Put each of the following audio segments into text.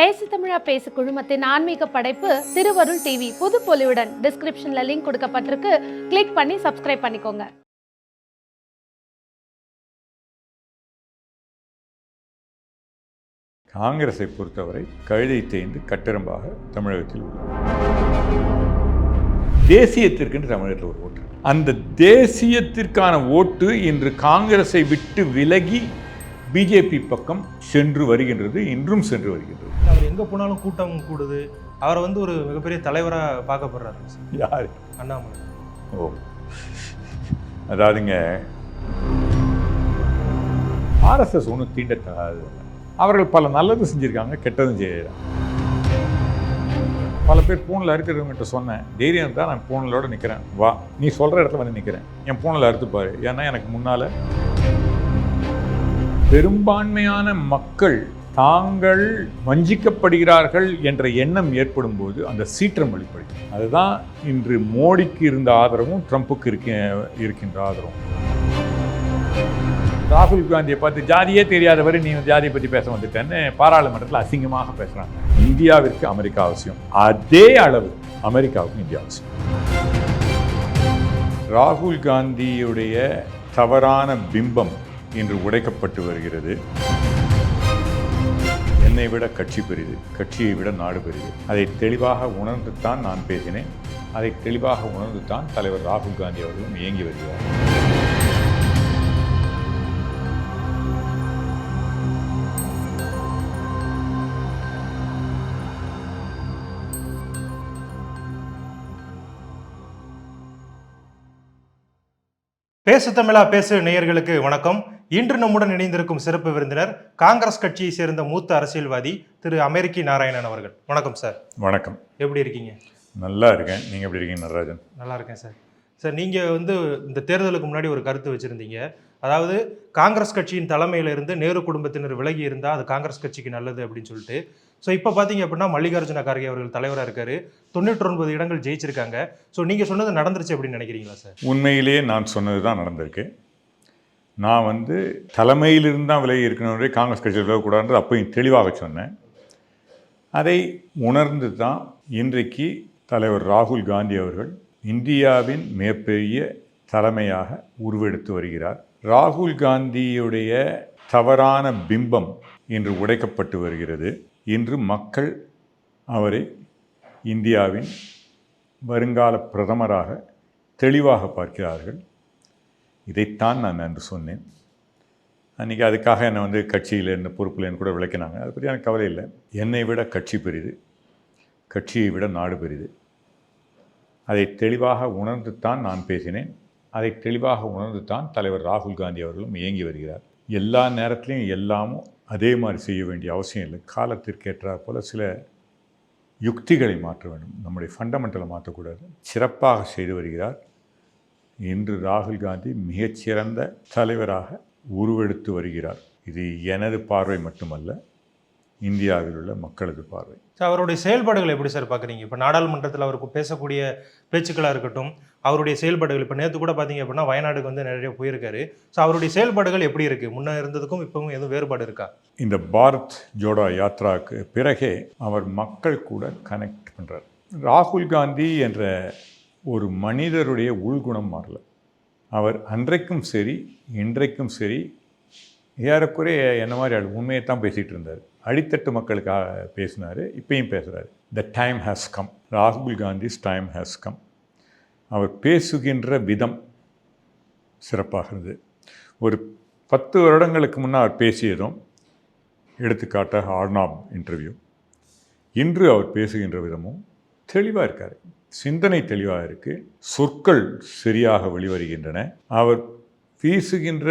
பேசு தமிழா பேசு குழுமத்தின் ஆன்மீக படைப்பு திருவருள் டிவி புது பொலிவுடன். டிஸ்கிரிப்ஷன்ல லிங்க் கொடுக்கப்பட்டிருக்கு. கிளிக் பண்ணி சப்ஸ்கிரைப் பண்ணிக்கோங்க. காங்கிரஸை பொறுத்தவரை கழுதை தேய்ந்து கட்டெரும்பாக தமிழகத்தில் உள்ளது. தேசியத்திற்கென்று தமிழகத்தில் ஒரு ஓட்டு அந்த தேசியத்திற்கான ஓட்டு இன்று காங்கிரஸை விட்டு விலகி பிஜேபி பக்கம் சென்று வருகின்றது இன்றும் சென்று வருகின்றது. அவர் எங்கே போனாலும் கூட்டம் கூடுது. அவரை வந்து ஒரு மிகப்பெரிய தலைவராக பார்க்கப்படுறாரு யார்? அண்ணாமலை. ஓ. அதாவதுங்க ஆர்எஸ்எஸ் ஒன்றும் தீண்டத்தகாது அவர்கள் பல நல்லது செஞ்சுருக்காங்க கெட்டதும் செய்கிறாங்க பல பேர் பூனில் இருக்கிறவங்ககிட்ட சொன்னேன் தைரியம் தான் நான் பூனலோட நிற்கிறேன் வா நீ சொல்கிற இடத்துல வந்து நிற்கிறேன் என் பூனில் அறுத்துப்பாரு. ஏன்னா எனக்கு முன்னால் பெரும்பான்மையான மக்கள் தாங்கள் வஞ்சிக்கப்படுகிறார்கள் என்ற எண்ணம் ஏற்படும் போது அந்த சீற்றம் வெளிப்படுகிறது. அதுதான் இன்று மோடிக்கு இருந்த ஆதரவும் ட்ரம்ப்புக்கு இருக்க இருக்கின்ற ஆதரவும். ராகுல் காந்தியை பார்த்து ஜாதியே தெரியாதவரை நீ ஜாதியை பற்றி பேச வந்துட்டேன்னு பாராளுமன்றத்தில் அசிங்கமாக பேசுகிறாங்க இந்தியாவிற்கு அமெரிக்கா அவசியம். அதே அளவு அமெரிக்காவுக்கு இந்தியா அவசியம். ராகுல் காந்தியுடைய தவறான பிம்பம் இன்று உடைக்கப்பட்டு வருகிறது. என்னை விட கட்சி பெரிது கட்சியை விட நாடு பெரிது. அதை தெளிவாக உணர்ந்து தான் நான் பேசினேன். அதை தெளிவாக உணர்ந்து தான் தலைவர் ராகுல் காந்தி அவர்களும் இயங்கி வருகிறார். பேசு தமிழா பேசு நேயர்களுக்கு வணக்கம். இன்று நம்முடன் இணைந்திருக்கும் சிறப்பு விருந்தினர் காங்கிரஸ் கட்சியை சேர்ந்த மூத்த அரசியல்வாதி திரு அமெரிக்கி நாராயணன் அவர்கள். வணக்கம் சார். வணக்கம். எப்படி இருக்கீங்க? நல்லா இருக்கேன். நீங்கள் எப்படி இருக்கீங்க நடராஜன்? நல்லா இருக்கேன் சார். சார் நீங்கள் வந்து இந்த தேர்தலுக்கு முன்னாடி ஒரு கருத்து வச்சுருந்தீங்க. அதாவது காங்கிரஸ் கட்சியின் தலைமையில இருந்து நேரு குடும்பத்தினர் விலகி இருந்தால் அது காங்கிரஸ் கட்சிக்கு நல்லது அப்படின்னு சொல்லிட்டு. ஸோ இப்போ பார்த்தீங்க அப்படின்னா மல்லிகார்ஜுன கார்கே அவர்கள் தலைவராக இருக்காரு. தொண்ணூற்றி ஒன்பது இடங்கள் ஜெயிச்சிருக்காங்க. ஸோ நீங்கள் சொன்னது நடந்துருச்சு அப்படின்னு நினைக்கிறீங்களா சார்? உண்மையிலேயே நான் சொன்னது தான் நடந்திருக்கு. நான் வந்து தலைமையிலிருந்து தான் விலகி இருக்கணுன்றே காங்கிரஸ் கட்சியில் விலகக்கூடாதுன்றது அப்பையும் தெளிவாக சொன்னேன். அதை உணர்ந்து தான் இன்றைக்கு தலைவர் ராகுல் காந்தி அவர்கள் இந்தியாவின் மிகப்பெரிய தலைமையாக உருவெடுத்து வருகிறார். ராகுல் காந்தியுடைய தவறான பிம்பம் இன்று உடைக்கப்பட்டு வருகிறது. இன்று மக்கள் அவரை இந்தியாவின் வருங்கால பிரதமராக தெளிவாக பார்க்கிறார்கள். இதைத்தான் நான் அன்று சொன்னேன். அன்றைக்கி அதுக்காக என்னை வந்து கட்சியில் என்ன பொறுப்பில் கூட விளக்கினாங்க. அதை பற்றி எனக்கு கவலை இல்லை. என்னை விட கட்சி பெரிது. கட்சியை விட நாடு பெரிது. அதை தெளிவாக உணர்ந்து தான் நான் பேசினேன். அதை தெளிவாக உணர்ந்து தான் தலைவர் ராகுல் காந்தி அவர்களும் இயங்கி வருகிறார். எல்லா நேரத்துலையும் எல்லாமும் அதே மாதிரி செய்ய வேண்டிய அவசியம் இல்லை. காலத்திற்கேற்றாற் போல சில யுக்திகளை மாற்ற வேண்டும். நம்முடைய ஃபண்டமெண்டலை மாற்றக்கூடாது. சிறப்பாக செய்து வருகிறார். இன்று ராகுல் காந்தி மிகச்சிறந்த தலைவராக உருவெடுத்து வருகிறார். இது எனது பார்வை மட்டுமல்ல இந்தியாவில் உள்ள மக்களது பார்வை. ஸோ அவருடைய செயல்பாடுகள் எப்படி சார் பார்க்குறீங்க? இப்போ நாடாளுமன்றத்தில் அவருக்கு பேசக்கூடிய பேச்சுக்களாக இருக்கட்டும் அவருடைய செயல்பாடுகள் இப்போ நேற்று கூட பார்த்தீங்க அப்படின்னா வயநாடுக்கு வந்து நிறைய போயிருக்காரு. ஸோ அவருடைய செயல்பாடுகள் எப்படி இருக்குது முன்ன இருந்ததுக்கும் இப்பவும் எதுவும் வேறுபாடு இருக்கா? இந்த பாரத் ஜோடோ யாத்ராக்கு பிறகே அவர் மக்கள் கூட கனெக்ட் பண்ணுறார் ராகுல் காந்தி என்ற ஒரு மனிதருடைய உள்குணம் மாறல. அவர் அன்றைக்கும் சரி இன்றைக்கும் சரி ஏறக்குறைய என்ன மாதிரி ஆள் உண்மையை தான் பேசிகிட்டு இருந்தார். அடித்தட்டு மக்களுக்காக பேசினார் இப்பயும் பேசுகிறார் த டைம் ஹேஸ் கம் ராகுல் காந்திஸ் டைம் ஹேஸ் கம் அவர் பேசுகின்ற விதம் சிறப்பாகிறது. ஒரு பத்து வருடங்களுக்கு முன்னால் அவர் பேசியதும் எடுத்துக்காட்டாக ஆர்னாப் இன்டர்வியூ. இன்று அவர் பேசுகின்ற விதமும் தெளிவாக இருக்கார். சிந்தனை தெளிவாக இருக்குது சொற்கள் சரியாக வெளிவருகின்றன. அவர் வீசுகின்ற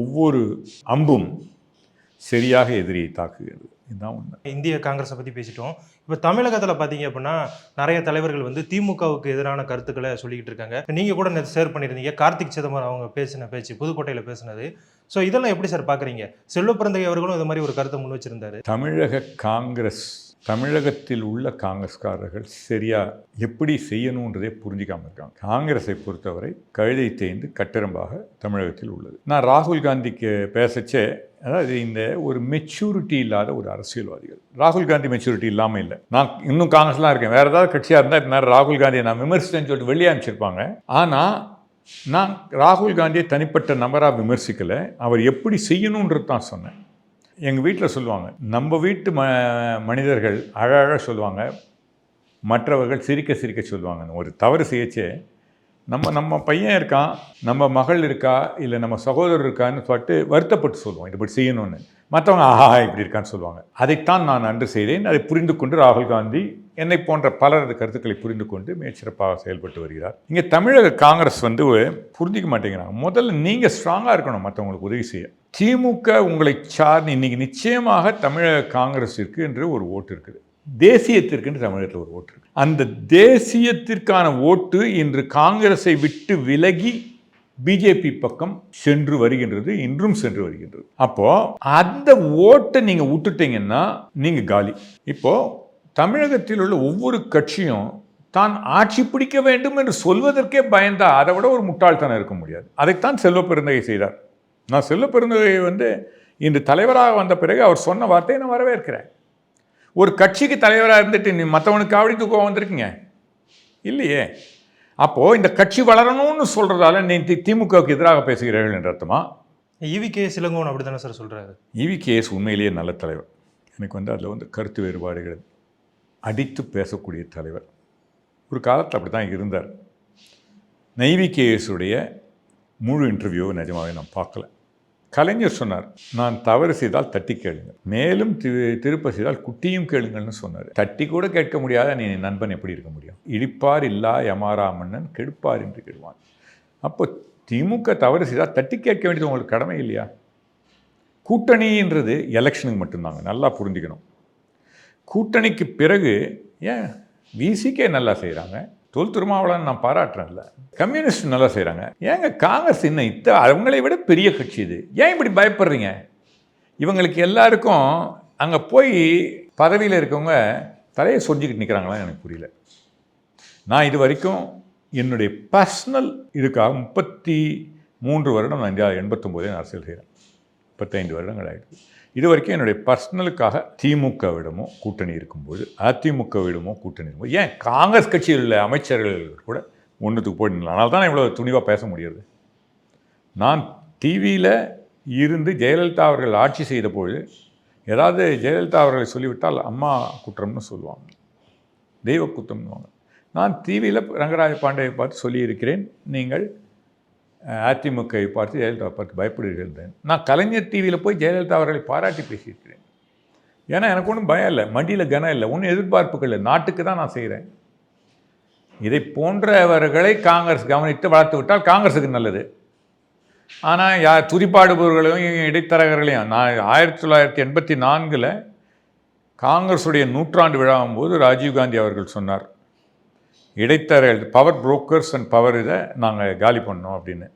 ஒவ்வொரு அம்பும் சரியாக எதிரியை தாக்குகிறது. இதுதான் உண்மை. இந்திய காங்கிரஸை பற்றி பேசிட்டோம். இப்போ தமிழகத்தில் பார்த்தீங்க அப்படின்னா நிறைய தலைவர்கள் வந்து திமுகவுக்கு எதிரான கருத்துக்களை சொல்லிக்கிட்டு இருக்காங்க. நீங்கள் கூட ஷேர் பண்ணியிருந்தீங்க. கார்த்திக் சிதம்பரம் அவங்க பேசின பேச்சு புதுக்கோட்டையில் பேசினது. ஸோ இதெல்லாம் எப்படி சார் பார்க்குறீங்க செல்வப்பிறந்தை அவர்களும் இது மாதிரி ஒரு கருத்தை முன் வச்சிருந்தாரு. தமிழக காங்கிரஸ் தமிழகத்தில் உள்ள காங்கிரஸ்காரர்கள் சரியா எப்படி செய்யணுன்றதே புரிஞ்சிக்காமல் இருக்காங்க. காங்கிரஸை பொறுத்தவரை கழுதை தேய்ந்து கட்டரம்பாக தமிழகத்தில் உள்ளது. நான் ராகுல் காந்திக்கு பேசச்சே அதாவது இந்த ஒரு மெச்சூரிட்டி இல்லாத ஒரு அரசியல்வாதிகள். ராகுல் காந்தி மெச்சூரிட்டி இல்லாமல் இல்லை. நான் இன்னும் காங்கிரஸ்லாம் இருக்கேன். வேறு ஏதாவது கட்சியாக இருந்தால் இந்த ராகுல் காந்தியை நான் விமர்சித்தேன்னு சொல்லிட்டு வெளியே அனுப்பிச்சிருப்பாங்க. ஆனால் நான் ராகுல் காந்தியை தனிப்பட்ட நபராக விமர்சிக்கலை. அவர் எப்படி செய்யணுன்றது தான் சொன்னேன். எங்கள் வீட்டில் சொல்லுவாங்க நம்ம வீட்டு ம மனிதர்கள் அழகாக சொல்லுவாங்க மற்றவர்கள் சிரிக்க சிரிக்க சொல்லுவாங்க ஒரு தவறு செய்யச்சு நம்ம நம்ம பையன் இருக்கான் நம்ம மகள் இருக்கா இல்லை நம்ம சகோதரர் இருக்கான்னு சொல்லிட்டு வருத்தப்பட்டு சொல்லுவோம் இப்படி செய்யணும்னு. மற்றவங்க ஆஹா இப்படி இருக்கான்னு சொல்லுவாங்க. அதைத்தான் நான் அன்று செய்தேன். அதை புரிந்து கொண்டு ராகுல் காந்தி என்னை போன்ற பலரது கருத்துக்களை புரிந்து கொண்டு மிகச்சிறப்பாக செயல்பட்டு வருகிறார். இங்கே தமிழக காங்கிரஸ் வந்து புரிஞ்சிக்க மாட்டேங்கிறாங்க. முதல்ல நீங்கள் ஸ்ட்ராங்காக இருக்கணும் மற்றவங்களுக்கு உதவி செய்ய. திமுக உங்களை சார்ந்து இன்னைக்கு நிச்சயமாக தமிழக காங்கிரஸிற்கு என்று ஒரு ஓட்டு இருக்குது. தேசியத்திற்கு என்று தமிழகத்தில் ஒரு ஓட்டு இருக்கு அந்த தேசியத்திற்கான ஓட்டு இன்று காங்கிரஸை விட்டு விலகி பிஜேபி பக்கம் சென்று வருகின்றது இன்றும் சென்று வருகின்றது. அப்போ அந்த ஓட்டை நீங்க விட்டுட்டீங்கன்னா நீங்க காலி. இப்போ தமிழகத்தில் உள்ள ஒவ்வொரு கட்சியும் தான் ஆட்சி பிடிக்க வேண்டும் என்று சொல்வதற்கே பயந்தா அதை விட ஒரு முட்டாள்தனம் இருக்க முடியாது. அதைத்தான் செல்வ பெருந்தகை செய்தார். நான் செல்வ பெருந்தகை வந்து இன்று தலைவராக வந்த பிறகு அவர் சொன்ன வார்த்தையை நான் வரவேற்கிறேன். ஒரு கட்சிக்கு தலைவராக இருந்துட்டு நீ மற்றவனுக்கு காவடி தூக்கம் வந்திருக்கீங்க? இல்லையே. அப்போது இந்த கட்சி வளரணும்னு சொல்கிறதால நீ தி- திமுகவுக்கு எதிராக பேசுகிறீர்கள் என்ற அர்த்தமா? ஈவி கே சிலங்கோன் அப்படி தானே சார் சொல்கிறாரு இவிகேஎஸ் உண்மையிலேயே நல்ல தலைவர். எனக்கு வந்து அதில் வந்து கருத்து வேறுபாடுகள் அடித்து பேசக்கூடிய தலைவர். ஒரு காலத்தில் அப்படி தான் இருந்தார் நைவிகேஎஸுடைய முழு இன்டர்வியூவை நிஜமாவே நான் பார்க்கல. கலைஞர் சொன்னார் நான் தவறு செய்தால் தட்டி கேளுங்க மேலும் திரு திருப்ப செய்தால் குட்டியும் கேளுங்கள்னு சொன்னார். தட்டி கூட கேட்க முடியாத நீ நண்பன் எப்படி இருக்க முடியும்? இடிப்பார் இல்லா யமாரா மன்னன் கெடுப்பார் என்று கெடுவான். அப்போ திமுக தவறு செய்தால் தட்டி கேட்க வேண்டியது உங்களுக்கு கடமை இல்லையா? கூட்டணின்றது எலெக்ஷனுக்கு மட்டும்தாங்க நல்லா புரிஞ்சுக்கணும். கூட்டணிக்கு பிறகு ஏன்? விசிகே நல்லா செய்கிறாங்க தொல் திருமாவளவன் நான் பாராட்டுறேன்ல. கம்யூனிஸ்ட் நல்லா செய்கிறாங்க ஏங்க காங்கிரஸ் இன்னும் இத்த அவங்களை விட பெரிய கட்சி இது. ஏன் இப்படி பயப்படுறீங்க? இவங்களுக்கு எல்லாருக்கும் அங்கே போய் பதவியில் இருக்கவங்க தலையை சொரிஞ்சிக்கிட்டு நிற்கிறாங்களான்னு எனக்கு புரியல. நான் இது வரைக்கும் என்னுடைய பர்சனல் இதுக்காக முப்பத்தி மூன்று வருடம் நான் இந்தியா எண்பத்தொம்போதே நான் அரசியல் செய்கிறேன் முப்பத்தைந்து வருடங்கள் ஆகிடுது இது வரைக்கும் என்னுடைய பர்சனலுக்காக திமுகவிடமோ கூட்டணி இருக்கும்போது அதிமுகவிடமோ கூட்டணி இருக்கும்போது ஏன் காங்கிரஸ் கட்சியில் உள்ள அமைச்சர்கள் கூட ஒன்றுத்துக்கு போயிட்டு அதனால தான் இவ்வளோ துணிவாக பேச முடியாது நான் டிவியில் இருந்து ஜெயலலிதா அவர்கள் ஆட்சி செய்த பொழுது ஏதாவது ஜெயலலிதா அவர்களை சொல்லிவிட்டால் அம்மா குற்றம்னு சொல்லுவாங்க. தெய்வ குற்றம்னுவாங்க நான் டிவியில் ரங்கராஜ பாண்டியை பார்த்து சொல்லியிருக்கிறேன். நீங்கள் அதிமுகவை பார்த்து ஜெயலலிதா பார்த்து பயப்படுகிறீர்கள் நான் கலைஞர் டிவியில் போய் ஜெயலலிதா அவர்களை பாராட்டி பேசியிருக்கிறேன். ஏன்னா எனக்கு ஒன்றும் பயம் இல்லை. மண்டியில் கனம் இல்லை. ஒன்றும் எதிர்பார்ப்புகள் இல்லை. நாட்டுக்கு தான் நான் செய்கிறேன் இதை போன்றவர்களை காங்கிரஸ் கவனித்து வளர்த்து விட்டால் காங்கிரஸுக்கு நல்லது. ஆனால் யார் துதிப்பாடுபவர்களையும் இடைத்தரகர்களையும் நான் ஆயிரத்தி தொள்ளாயிரத்தி எண்பத்தி நான்கில் காங்கிரஸுடைய நூற்றாண்டு விழாவும் போது ராஜீவ்காந்தி அவர்கள் சொன்னார். இடைத்தரகர்கள் பவர் புரோக்கர்ஸ் அண்ட் பவர் இதை நாங்கள் காலி பண்ணோம் அப்படின்னு.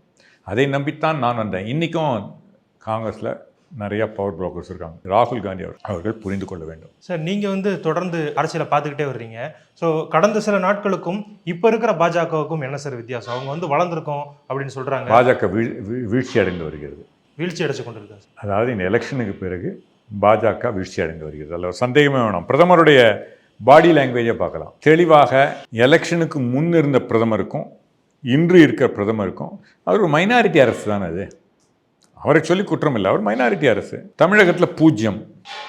அதை நம்பித்தான் நான் வந்தேன். இன்றைக்கும் காங்கிரஸில் நிறையா பவர் புரோக்கர்ஸ் இருக்காங்க. ராகுல் காந்தி அவர் அவர்கள் புரிந்து கொள்ள வேண்டும். சார் நீங்கள் வந்து தொடர்ந்து அரசியலை பார்த்துக்கிட்டே வர்றீங்க. ஸோ கடந்த சில நாட்களுக்கும் இப்போ இருக்கிற பாஜகவுக்கும் என்ன சார் வித்தியாசம்? அவங்க வந்து வளர்ந்துருக்கோம் அப்படின்னு சொல்கிறாங்க பாஜக வீழ் வீழ்- வீழ்ச்சி அடைந்து வருகிறது. வீழ்ச்சி அடைச்சு கொண்டிருக்காங்க அதாவது இந்த எலெக்ஷனுக்கு பிறகு பாஜக வீழ்ச்சி அடைந்து வருகிறது. அதில் சந்தேகமே வேணாம். பிரதமருடைய பாடி லாங்குவேஜை பார்க்கலாம். தெளிவாக எலெக்ஷனுக்கு முன் இருந்த பிரதமருக்கும் இன்று இருக்கிற பிரதமருக்கும் அவர் ஒரு மைனாரிட்டி அரசு தானே அது. அவரை சொல்லி குற்றம் இல்லை அவர் மைனாரிட்டி அரசு. தமிழகத்தில் பூஜ்யம்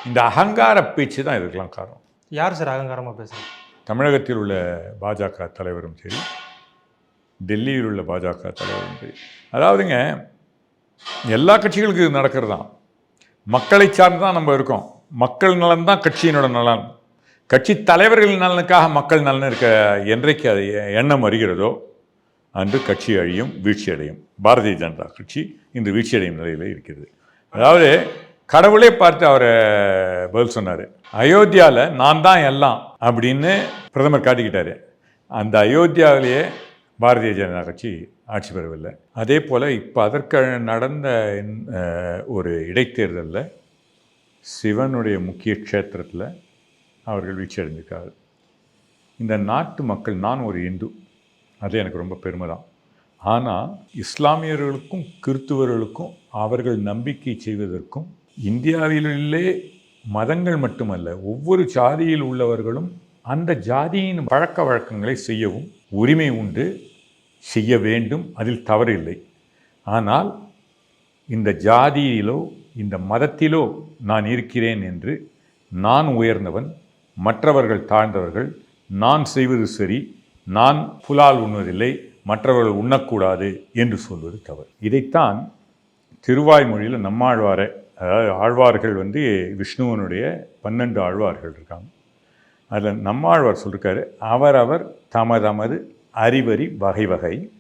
இந்த அகங்கார பேச்சு தான் இதுக்கெல்லாம் காரணம். யார் சார் அகங்காரமாக பேசுகிறாங்க தமிழகத்தில் உள்ள பாஜக தலைவரும் சரி டெல்லியில் உள்ள பாஜக தலைவரும் சரி. அதாவதுங்க எல்லா கட்சிகளுக்கும் இது நடக்கிறது தான் மக்களை சார்ந்து தான் நம்ம இருக்கோம். மக்கள் நலன் தான் கட்சியினோட நலன். கட்சி தலைவர்கள் நலனுக்காக மக்கள் நலன் இருக்க என்றைக்கு அது எண்ணம் வருகிறதோ அன்று கட்சி அழியும் வீழ்ச்சி அடையும். பாரதிய ஜனதா கட்சி இன்று வீழ்ச்சி அடையும் நிலையில் இருக்கிறது. அதாவது கடவுளே பார்த்து அவரை பதில் சொன்னார். அயோத்தியாவில் நான் தான் எல்லாம் அப்படின்னு பிரதமர் காட்டிக்கிட்டாரு. அந்த அயோத்தியாவிலேயே பாரதிய ஜனதா கட்சி ஆட்சி பெறவில்லை. அதே போல் இப்போ அதற்கு நடந்த ஒரு இடைத்தேர்தலில் சிவனுடைய முக்கிய க்ஷேத்திரத்தில் அவர்கள் வீழ்ச்சியடைஞ்சிருக்கார்கள் இந்த நாட்டு மக்கள் நான் ஒரு இந்து. அது எனக்கு ரொம்ப பெருமை தான் ஆனால் இஸ்லாமியர்களுக்கும் கிறித்துவர்களுக்கும் அவர்கள் நம்பிக்கை செய்வதற்கும் இந்தியாவிலே மதங்கள் மட்டுமல்ல ஒவ்வொரு ஜாதியில் உள்ளவர்களும் அந்த ஜாதியின் பழக்க வழக்கங்களை செய்யவும் உரிமை உண்டு செய்ய வேண்டும். அதில் தவறில்லை ஆனால் இந்த ஜாதியிலோ இந்த மதத்திலோ நான் இருக்கிறேன் என்று நான் உயர்ந்தவன் மற்றவர்கள் தாழ்ந்தவர்கள் நான் செய்வது சரி நான் புலால் உண்ணுவதில்லை மற்றவர்கள் உண்ணக்கூடாது என்று சொல்வது தவறு. இதைத்தான் திருவாய்மொழியில் நம்மாழ்வாரை அதாவது ஆழ்வார்கள் வந்து விஷ்ணுவனுடைய பன்னெண்டு ஆழ்வார்கள் இருக்காங்க. அதில் நம்மாழ்வார் சொல்லியிருக்காரு அவரவர் தமதமது அறிவறி வகை வகை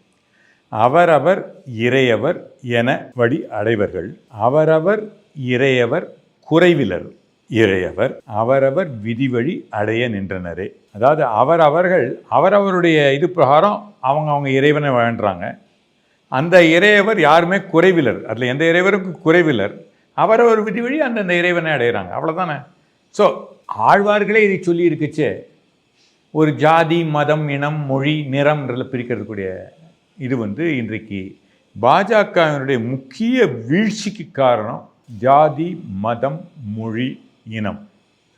அவரவர் இறையவர் என வழி அடைவர்கள் அவரவர் இறையவர் குறைவிலர். இறையவர் அவரவர் விதிவழி அடைய நின்றனரே. அதாவது அவரவர்கள் அவரவருடைய இது பிரகாரம் அவங்க அவங்க இறைவனை வேண்டுறாங்க அந்த இறையவர் யாருமே குறைவிலர். அதில் எந்த இறைவருக்கும் குறைவிலர்? அவரவர் விதி வழி அந்தந்த இறைவனை அடைகிறாங்க அவ்வளோதானே ஸோ ஆழ்வார்களே இதை சொல்லி இருக்குச்சே ஒரு ஜாதி மதம் இனம் மொழி நிறம்ன்றதில் பிரிக்கிறதுக்கூடிய இது வந்து இன்றைக்கு பாஜகவினுடைய முக்கிய வீழ்ச்சிக்கு காரணம் ஜாதி மதம் மொழி இனம்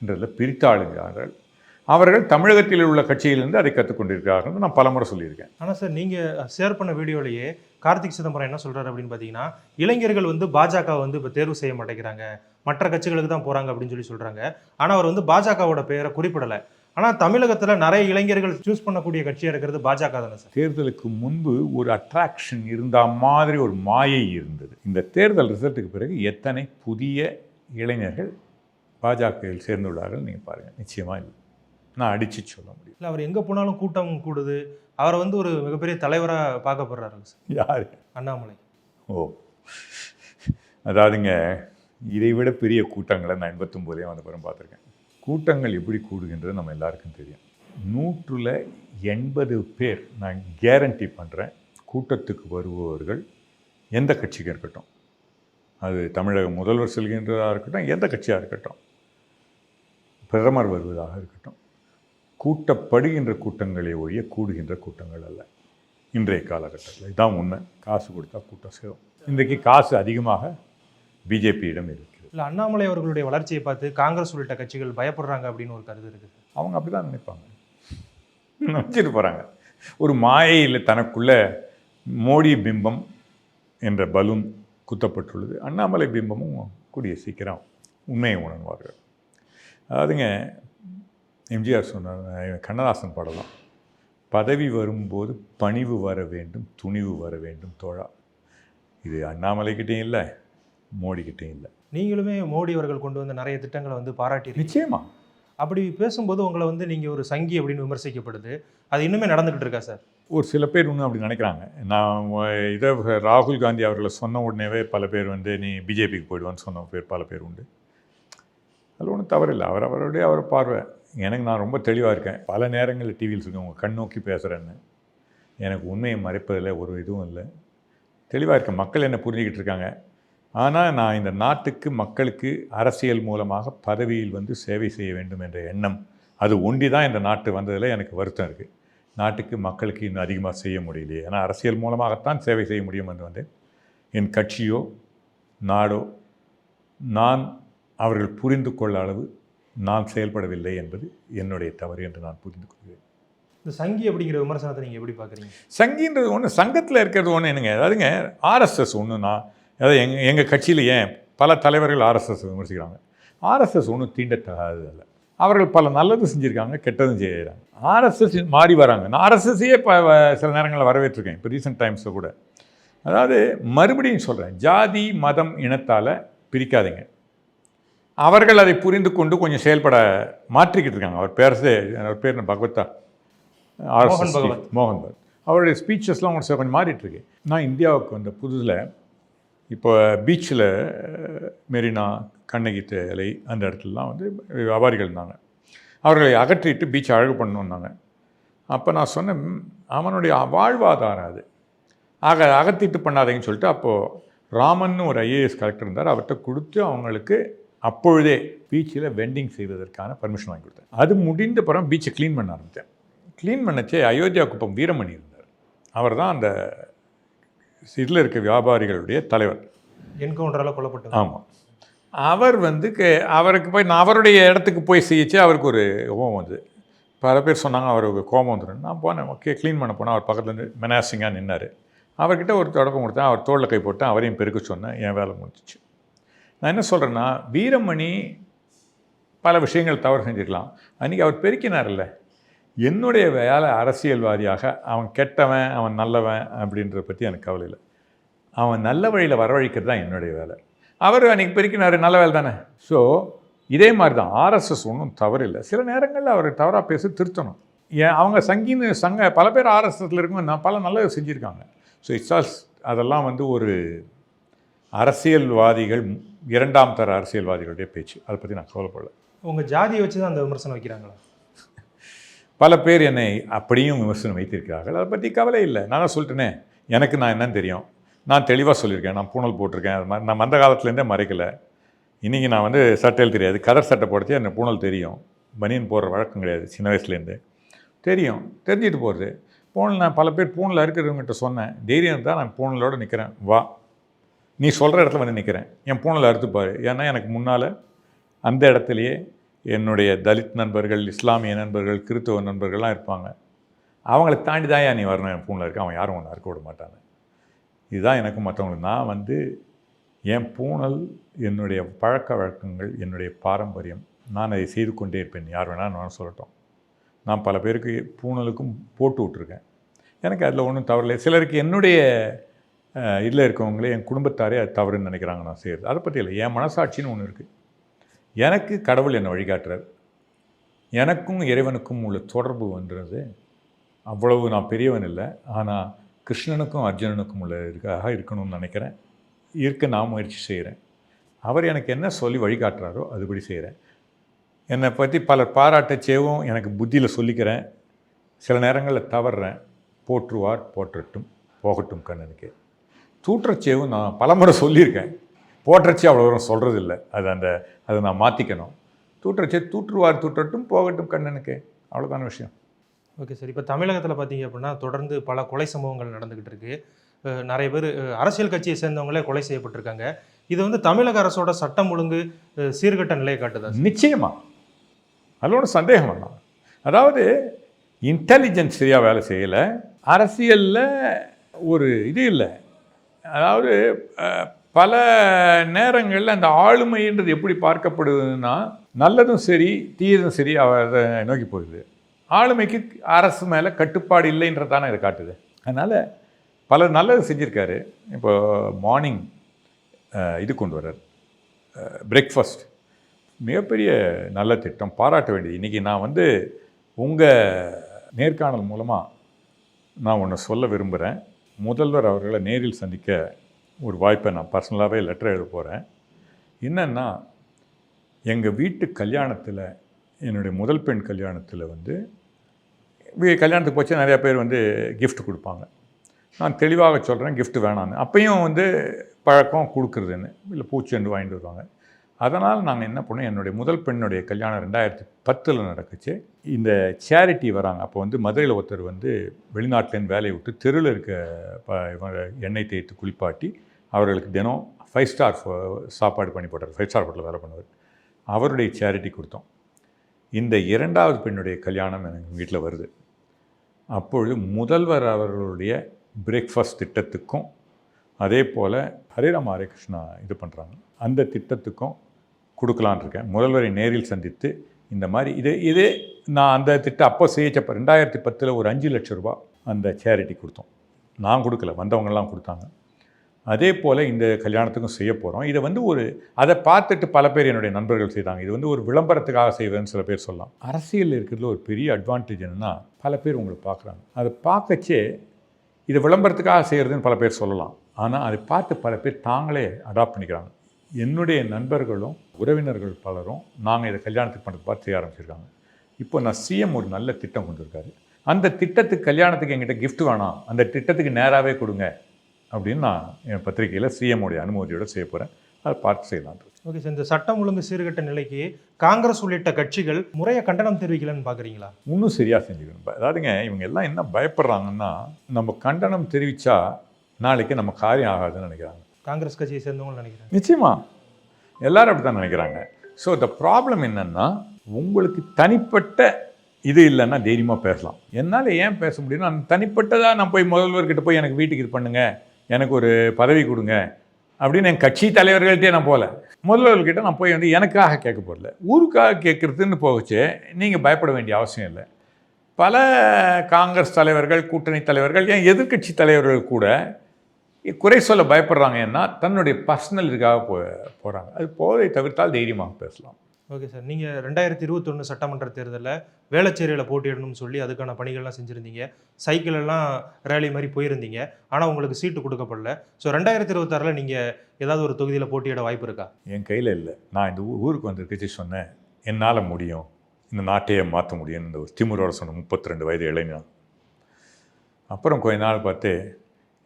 என்றதில் பிரித்தாளுகிறார்கள். அவர்கள் தமிழகத்தில் உள்ள கட்சியிலிருந்து அதை கற்றுக்கொண்டிருக்கிறார்கள் நான் பலமுறை சொல்லியிருக்கேன். ஆனால் சார் நீங்கள் ஷேர் பண்ண வீடியோலேயே கார்த்திக் சிதம்பரம் என்ன சொல்றாரு அப்படின்னு பார்த்தீங்கன்னா இளைஞர்கள் வந்து பாஜக வந்து இப்போ தேர்வு செய்ய மாட்டேங்கிறாங்க. மற்ற கட்சிகளுக்கு தான் போகிறாங்க அப்படின்னு சொல்லி சொல்கிறாங்க ஆனால் அவர் வந்து பாஜகவோட பெயரை குறிப்பிடலை. ஆனால் தமிழகத்தில் நிறைய இளைஞர்கள் சூஸ் பண்ணக்கூடிய கட்சியாக இருக்கிறது பாஜக தானே சார்? தேர்தலுக்கு முன்பு ஒரு அட்ராக்ஷன் இருந்த மாதிரி ஒரு மாயை இருந்தது. இந்த தேர்தல் ரிசல்ட்டுக்கு பிறகு எத்தனை புதிய இளைஞர்கள் பாஜகவில் சேர்ந்துள்ளார்கள் நீங்கள் பாருங்கள் நிச்சயமாக இல்லை. நான் அடித்து சொல்ல முடியும். இல்லை அவர் எங்கே போனாலும் கூட்டம் கூடுது. அவரை வந்து ஒரு மிகப்பெரிய தலைவராக பார்க்கப்படுறாரு சார். யார்? அண்ணாமலை. ஓ. அதாவதுங்க இதை விட பெரிய கூட்டங்களை நான் எண்பத்தொம்போதே வந்த பிறகு பார்த்துருக்கேன். கூட்டங்கள் எப்படி கூடுகின்றது நம்ம எல்லாருக்கும் தெரியும். நூற்றில் எண்பது பேர் நான் கேரண்டி பண்ணுறேன் கூட்டத்துக்கு வருபவர்கள் எந்த கட்சிக்கு இருக்கட்டும். அது தமிழக முதல்வர் செல்கின்றதாக இருக்கட்டும் எந்த கட்சியாக இருக்கட்டும். பிரதமர் வருவதாக இருக்கட்டும். கூட்டப்படுகின்ற கூட்டங்களை ஒழிய கூடுகின்ற கூட்டங்கள் அல்ல. இன்றைய காலகட்டத்தில் இதுதான் உண்மை. காசு கொடுத்தா கூட்டம் சேரும். இன்றைக்கு காசு அதிகமாக பிஜேபியிடம் இருக்கிறது. இல்லை அண்ணாமலை அவர்களுடைய வளர்ச்சியை பார்த்து காங்கிரஸ் உள்ளிட்ட கட்சிகள் பயப்படுறாங்க அப்படின்னு ஒரு கருத்து இருக்குது. அவங்க அப்படி தான் நினைப்பாங்க. நினச்சிட்டு போகிறாங்க ஒரு மாயையில் தனக்குள்ள மோடி பிம்பம் என்ற பலூன் குத்தப்பட்டுள்ளது. அண்ணாமலை பிம்பமும் கூடிய சீக்கிரம் உண்மையை உணர்வார்கள். அதாவதுங்க எம்ஜிஆர் சொன்னார் கண்ணதாசன் பாடலாம் பதவி வரும்போது பணிவு வர வேண்டும் துணிவு வர வேண்டும் தோழா. இது அண்ணாமலைக்கிட்டேயும் இல்லை மோடிக்கிட்டேயும் இல்லை. நீங்களுமே மோடி அவர்கள் கொண்டு வந்த நிறைய திட்டங்களை வந்து பாராட்டியிருக்கீங்க. நிச்சயமா. அப்படி பேசும்போது உங்களை வந்து நீங்கள் ஒரு சங்கி அப்படின்னு விமர்சிக்கப்படுது. அது இன்னுமே நடந்துகிட்டு இருக்கா சார்? ஒரு சில பேர் இன்னும் அப்படி நினைக்கிறாங்க. நான் இதை ராகுல் காந்தி அவர்களை சொன்ன உடனேவே பல பேர் வந்து நீ பிஜேபிக்கு போயிடுவான்னு சொன்ன பேர் பல பேர் உண்டு. அதில் ஒன்றும் தவறில்லை. அவர் அவருடைய அவர் பார்வை. எனக்கு நான் ரொம்ப தெளிவாக இருக்கேன். பல நேரங்களில் டிவியில் சொல்லுவேன் உங்கள் கண் நோக்கி பேசுகிறேன்னு எனக்கு உண்மையை மறைப்பதில் ஒரு இதுவும் இல்லை. தெளிவாக இருக்கேன். மக்கள் என்ன புரிஞ்சுக்கிட்டு இருக்காங்க. ஆனால் நான் இந்த நாட்டுக்கு மக்களுக்கு அரசியல் மூலமாக பதவியில் வந்து சேவை செய்ய வேண்டும் என்ற எண்ணம் அது ஒண்டி தான் இந்த நாட்டு வந்ததில் எனக்கு வருத்தம் இருக்குது. நாட்டுக்கு மக்களுக்கு இன்னும் அதிகமாக செய்ய முடியலையே. ஏன்னா அரசியல் மூலமாகத்தான் சேவை செய்ய முடியும் என்று வந்து என் கட்சியோ நாடோ நான் அவர்கள் புரிந்து கொள்ள அளவு நான் செயல்படவில்லை என்பது என்னுடைய தவறு என்று நான் புரிந்து கொள்கிறேன். இந்த சங்கி அப்படிங்கிற விமர்சனத்தை நீங்கள் எப்படி பார்க்குறீங்க? சங்கின்றது ஒன்று சங்கத்தில் இருக்கிறது ஒன்று என்னங்க? அதாவதுங்க ஆர்எஸ்எஸ் ஒன்று நான் அதாவது எங்கள் எங்கள் கட்சியில் ஏன் பல தலைவர்கள் ஆர்எஸ்எஸ் விமர்சிக்கிறாங்க? ஆர்எஸ்எஸ் ஒன்றும் தீண்டத்தகாதது அல்ல. அவர்கள் பல நல்லது செஞ்சுருக்காங்க கெட்டதும் செய்கிறாங்க. ஆர்எஸ்எஸ் மாறி வராங்க. நான் ஆர்எஸ்எஸ்ஸையே இப்போ சில நேரங்களில் வரவேற்றிருக்கேன் இப்போ ரீசெண்ட் டைம்ஸில் கூட. அதாவது மறுபடியும் சொல்கிறேன் ஜாதி மதம் இனத்தால் பிரிக்காதீங்க. அவர்கள் அதை புரிந்து கொண்டு கொஞ்சம் செயல்பட மாற்றிக்கிட்டு இருக்காங்க. அவர் பேரசே அவர் பேர் பகவத்தா. மோகன் பகவத். மோகன் பகவத். அவருடைய ஸ்பீச்சஸ்லாம் கொஞ்சம் கொஞ்சம் மாறிட்டு இருக்கு. நான் இந்தியாவுக்கு வந்த புதுசில் இப்போ பீச்சில் மெரினா கண்ணகி தேலை அந்த இடத்துலலாம் வந்து வியாபாரிகள் இருந்தாங்க. அவர்களை அகற்றிட்டு பீச் அழகு பண்ணணுன்னாங்க அப்போ நான் சொன்னேன் "ம், அவனுடைய வாழ்வாதாரம் அது. ஆக அகற்றிட்டு பண்ணாதீங்கன்னு சொல்லிட்டு அப்போது ராமன் ஒரு ஐஏஎஸ் கலெக்டர் இருந்தார். அவர்கிட்ட கொடுத்து அவங்களுக்கு அப்பொழுதே பீச்சில் வெண்டிங் செய்வதற்கான பர்மிஷன் வாங்கி கொடுத்தேன். அது முடிந்த பிறகு பீச்சை க்ளீன் பண்ண ஆரம்பித்தேன். க்ளீன் பண்ணச்சே அயோத்தியா குப்பம் வீரமணி இருந்தார். அவர் தான் அந்த இதில் இருக்க வியாபாரிகளுடைய தலைவர். என்கவுண்டரால் கொல்லப்பட்டது ஆமாம் அவர் வந்து கே- அவருக்கு போய் நான் அவருடைய இடத்துக்கு போய் செய்யச்சு அவருக்கு ஒரு கோபம் வந்து பல பேர் சொன்னாங்க அவருக்கு கோபம் வந்துடும் நான் போனேன் ஓகே க்ளீன் பண்ண போனேன் அவர் பக்கத்துல இருந்து மெனாசிங்காக நின்னார். அவர்கிட்ட ஒரு தொடக்கம் கொடுத்தேன் அவர் தோளில் கை போட்டேன் அவரையும் பெருக்க சொன்னேன் என் வேலை முடிஞ்சிச்சு. நான் என்ன சொல்கிறேன்னா வீரமணி பல விஷயங்கள் தவறு செஞ்சுக்கலாம் அன்றைக்கி அவர் பெருக்கினார்ல என்னுடைய வேலை அரசியல்வாதியாக அவன் கெட்டவன் அவன் நல்லவன் அப்படின்றத பற்றி எனக்கு கவலை இல்லை. அவன் நல்ல வழியில் வரவழைக்கிறது தான் என்னுடைய வேலை. அவர் அன்றைக்கி பெருக்கினார் நல்ல வேலை தானே? ஸோ இதே மாதிரி தான் ஆர்எஸ்எஸ் ஒன்றும் தவறில்லை சில நேரங்களில் அவர் தவறாக பேசி திருத்தணும். ஏன் அவங்க சங்கின்னு சங்க பல பேர் ஆர்எஸ்எஸில் இருக்கும் நான் பல நல்லது செஞ்சுருக்காங்க. ஸோ இட்ஸ் ஆல்ஸ் அதெல்லாம் வந்து ஒரு அரசியல்வாதிகள் இரண்டாம் தர அரசியல்வாதிகளுடைய பேச்சு. அதை பற்றி நான் கவலைப்படல. உங்கள் ஜாதியை வச்சு தான் அந்த விமர்சனம் வைக்கிறாங்களா? பல பேர் என்னை அப்படியும் விமர்சனம் வைத்திருக்கிறார்கள். அதை பற்றி கவலை இல்லை. நான் தான் சொல்லிட்டேனே எனக்கு நான் என்னன்னு தெரியும். நான் தெளிவாக சொல்லியிருக்கேன். நான் பூணல் போட்டிருக்கேன். அது மாதிரி நான் அந்த காலத்துலேருந்தே மறைக்கலை. இன்றைக்கி நான் வந்து சட்டையில் தெரியாது. கதர் சட்டை போடுறதே எனக்கு பூணல் தெரியும். பனியன் போடுற வழக்கம் கிடையாது சின்ன வயசுலேருந்து. தெரியும். தெரிஞ்சுட்டு போகிறது பூணல் நான் பல பேர் பூணில் இருக்கிறவங்ககிட்ட சொன்னேன். தைரியம் தான் நான் பூணலோடு நிற்கிறேன் வா. நீ சொல்கிற இடத்துல வந்து நிற்கிறேன் என் பூணலை அறுத்துப்பார் ஏன்னா எனக்கு முன்னால் அந்த இடத்துலையே என்னுடைய தலித் நண்பர்கள் இஸ்லாமிய நண்பர்கள் கிறித்துவ நண்பர்கள்லாம் இருப்பாங்க. அவங்கள தாண்டி தான் நீ வரணும் என் பூனில் இருக்க. அவன் யாரும் ஒன்று அறுக்க விட மாட்டாங்க இதுதான் எனக்கு மற்றவங்களுக்கு. நான் வந்து என் பூணல் என்னுடைய பழக்க வழக்கங்கள் என்னுடைய பாரம்பரியம். நான் அதை செய்து கொண்டே இருப்பேன். யார் வேணாலும் நான் சொல்லட்டும். நான் பல பேருக்கு பூணலுக்கும் போட்டு விட்ருக்கேன் எனக்கு அதில் ஒன்றும் தவறில்லை. சிலருக்கு என்னுடைய இதில் இருக்கவங்களே என் குடும்பத்தாரே அது தவறுன்னு நினைக்கிறாங்க நான் செய்கிறது அதை பற்றி இல்லை. என் மனசாட்சின்னு ஒன்று இருக்குது எனக்கு கடவுள் என்னை வழிகாட்டுறார். எனக்கும் இறைவனுக்கும் உள்ள தொடர்பு வந்துடுறது அவ்வளவு நான் பெரியவன் இல்லை. ஆனால் கிருஷ்ணனுக்கும் அர்ஜுனனுக்கும் உள்ள இருக்காக இருக்கணும்னு நினைக்கிறேன். இருக்க நான் முயற்சி செய்கிறேன் அவர் எனக்கு என்ன சொல்லி வழிகாட்டுறாரோ அதுபடி செய்கிறேன் என்னை பற்றி பலர் பாராட்டச்சேவும் எனக்கு புத்தியில் சொல்லிக்கிறேன். சில நேரங்களில் தவறுறேன். போற்றுவார் போற்றட்டும் போகட்டும் கண்ணனுக்கு. தூற்றச்சேவும் நான் பலமுறை சொல்லியிருக்கேன். போற்றச்சி அவ்வளோ தூரம் சொல்கிறது இல்லை அது அந்த அதை நான் மாற்றிக்கணும் தூற்றச்சே தூற்றுவார் தூற்றட்டும் போகட்டும் கண்ணனுக்கு. அவ்வளோதான விஷயம். Okay sir. இப்போ தமிழகத்தில் பார்த்தீங்க அப்படின்னா தொடர்ந்து பல கொலை சம்பவங்கள் நடந்துக்கிட்டு இருக்கு. அஹ் நிறைய பேர் அரசியல் கட்சியை சேர்ந்தவங்களே கொலை செய்யப்பட்டிருக்காங்க. இது வந்து தமிழக அரசோட சட்டம் ஒழுங்கு சீர்கெட்ட நிலையை காட்டுதா சார்? நிச்சயமா. அதில் ஒன்றும் சந்தேகம் வேண்டாம் அதாவது இன்டெலிஜென்ஸ் சரியாக வேலை செய்யலை. அரசியலில் ஒரு இது இல்லை. அதாவது பல நேரங்களில் அந்த ஆளுமைன்றது எப்படி பார்க்கப்படுதுன்னா நல்லதும் சரி தீயதும் சரி அதை நோக்கி போகுது. ஆளுமைக்கு அரசு மேலே கட்டுப்பாடு இல்லைன்றதானே இதை காட்டுது. அதனால் பலர் நல்லது செஞ்சுருக்காரு. இப்போ மார்னிங் இது கொண்டு வர்றார். பிரேக்ஃபாஸ்ட் மிகப்பெரிய நல்ல திட்டம். பாராட்ட வேண்டியது. இன்றைக்கி நான் வந்து உங்கள் நேர்காணல் மூலமாக நான் ஒன்று சொல்ல விரும்புகிறேன் முதல்வர் அவர்களை நேரில் சந்திக்க ஒரு வாய்ப்பை நான் பர்சனலாகவே லெட்டர் எழுத போகிறேன் என்னென்னா எங்கள் வீட்டு கல்யாணத்தில் என்னுடைய முதல் பெண் கல்யாணத்தில் வந்து கல்யாணத்துக்கு போச்சு நிறையா பேர் வந்து கிஃப்ட் கொடுப்பாங்க. நான் தெளிவாக சொல்கிறேன் கிஃப்ட் வேணான்னு அப்பையும் வந்து பழக்கம் கொடுக்குறதுன்னு இல்லை பூச்செண்டு வாங்கிட்டு வருவாங்க. அதனால் நாங்கள் என்ன பண்ணோம் என்னுடைய முதல் பெண்ணுடைய கல்யாணம் ரெண்டாயிரத்தி பத்தில் நடக்குச்சு. இந்த சேரிட்டி வராங்க. அப்போ வந்து மதுரையில் ஒருத்தர் வந்து வெளிநாட்டிலேருந்து வேலையை விட்டு தெருவில் இருக்க ப இவங்க எண்ணெய் தேய்த்து குளிப்பாட்டி அவர்களுக்கு தினம் ஃபைவ் ஸ்டார் சாப்பாடு பண்ணி போட்டார். ஃபைவ் ஸ்டார் ஹோட்டலில் வேலை பண்ணுவார். அவருடைய சேரிட்டி கொடுத்தோம். இந்த இரண்டாவது பெண்ணுடைய கல்யாணம் எனக்கு வீட்டில் வருது. அப்பொழுது முதல்வர் அவர்களுடைய பிரேக்ஃபாஸ்ட் திட்டத்துக்கும் அதே போல் ஹரேராம் ஹரே கிருஷ்ணா இது பண்ணுறாங்க அந்த திட்டத்துக்கும் கொடுக்கலான்னு இருக்கேன். முதல்வரை நேரில் சந்தித்து இந்த மாதிரி இது இது நான் அந்த திட்டம் அப்போ சிஹெச்எப் ரெண்டாயிரத்தி பத்தில் ஒரு அஞ்சு லட்ச ரூபா அந்த சேரிட்டி கொடுத்தோம். நான் கொடுக்கல வந்தவங்கெல்லாம் கொடுத்தாங்க. அதே போல் இந்த கல்யாணத்துக்கும் செய்ய போகிறோம் இதை வந்து ஒரு அதை பார்த்துட்டு பல பேர் என்னுடைய நண்பர்கள் செய்தாங்க. இது வந்து ஒரு விளம்பரத்துக்காக செய்வதுன்னு சில பேர் சொல்லலாம். அரசியலில் இருக்கிறதுல ஒரு பெரிய அட்வான்டேஜ் என்னென்னா பல பேர் உங்களை பார்க்குறாங்க. அதை பார்க்கச்சே இது விளம்பரத்துக்காக செய்கிறதுன்னு பல பேர் சொல்லலாம். ஆனால் அதை பார்த்து பல பேர் தாங்களே அடாப்ட் பண்ணிக்கிறாங்க. என்னுடைய நண்பர்களும் உறவினர்கள் பலரும் நாங்கள் இதை கல்யாணத்துக்கு பண்ணுறது பார்த்து செய்ய ஆரம்பிச்சிருக்காங்க. இப்போ நான் சிஎம் ஒரு நல்ல திட்டம் கொண்டு இருக்காரு. அந்த திட்டத்துக்கு கல்யாணத்துக்கு எங்கிட்ட gift வேணாம். அந்த திட்டத்துக்கு நேராகவே கொடுங்க அப்படின்னு நான் என் பத்திரிகையில் சிஎம்முடைய அனுமதியோடு செய்ய போகிறேன் அதை பார்த்து செய்யலாம் ஓகே சார். இந்த சட்டம் ஒழுங்கு சீர்கெட்ட நிலைக்கு காங்கிரஸ் உள்ளிட்ட கட்சிகள் முறைய கண்டனம் தெரிவிக்கலன்னு பாக்குறீங்களா? இன்னும் சரியாக செஞ்சுக்கணும். அதாவதுங்க இவங்க எல்லாம் என்ன பயப்படுறாங்கன்னா நம்ம கண்டனம் தெரிவித்தா நாளைக்கு நம்ம காரியம் ஆகாதுன்னு நினைக்கிறாங்க. காங்கிரஸ் கட்சியை சேர்ந்தவங்க நினைக்கிறேன். நிச்சயமா. எல்லாரும் அப்படி தான் நினைக்கிறாங்க. ஸோ த ப்ராப்ளம் என்னன்னா உங்களுக்கு தனிப்பட்ட இது இல்லைன்னா தைரியமாக பேசலாம். என்னால் ஏன் பேச முடியும்னா அந்த தனிப்பட்டதாக நான் போய் முதல்வர்கிட்ட போய் எனக்கு வீட்டுக்கு இது பண்ணுங்க எனக்கு ஒரு பதவி கொடுங்க அப்படின்னு என் கட்சி தலைவர்கள்ட்டே நான் போகல. முதல்வர்கிட்ட நான் போய் வந்து எனக்காக கேட்க போகல ஊருக்காக கேட்குறதுன்னு போகச்சு நீங்கள் பயப்பட வேண்டிய அவசியம் இல்லை. பல காங்கிரஸ் தலைவர்கள் கூட்டணி தலைவர்கள் ஏன் எதிர்க்கட்சி தலைவர்கள் கூட குறை சொல்ல பயப்படுறாங்க ஏன்னா தன்னுடைய பர்சனல் இதுக்காக போ போகிறாங்க அது போதை தவிர்த்தால் தைரியமாக பேசலாம். Okay sir. நீங்க ரெண்டாயிரத்தி இருபத்தொன்னு சட்டமன்ற தேர்தலில் வேளச்சேரியில் போட்டியிடணும்னு சொல்லி அதுக்கான பணிகள்லாம் செஞ்சுருந்தீங்க. சைக்கிள் எல்லாம் ரேலி மாதிரி போயிருந்தீங்க. ஆனால் உங்களுக்கு சீட்டு கொடுக்கப்படல. ஸோ ரெண்டாயிரத்தி இருபத்தாறில் நீங்கள் ஏதாவது ஒரு தொகுதியில் போட்டியிட வாய்ப்பு இருக்கா? என் கையில் இல்லை. நான் இந்த ஊருக்கு வந்திருக்கச்சு சொன்னேன். என்னால் முடியும். இந்த நாட்டையே மாற்ற முடியும்னு இந்த ஒரு திமுறோட சொன்ன முப்பத்தி ரெண்டு வயது இளைஞன். அப்புறம் கொஞ்ச நாள் பார்த்து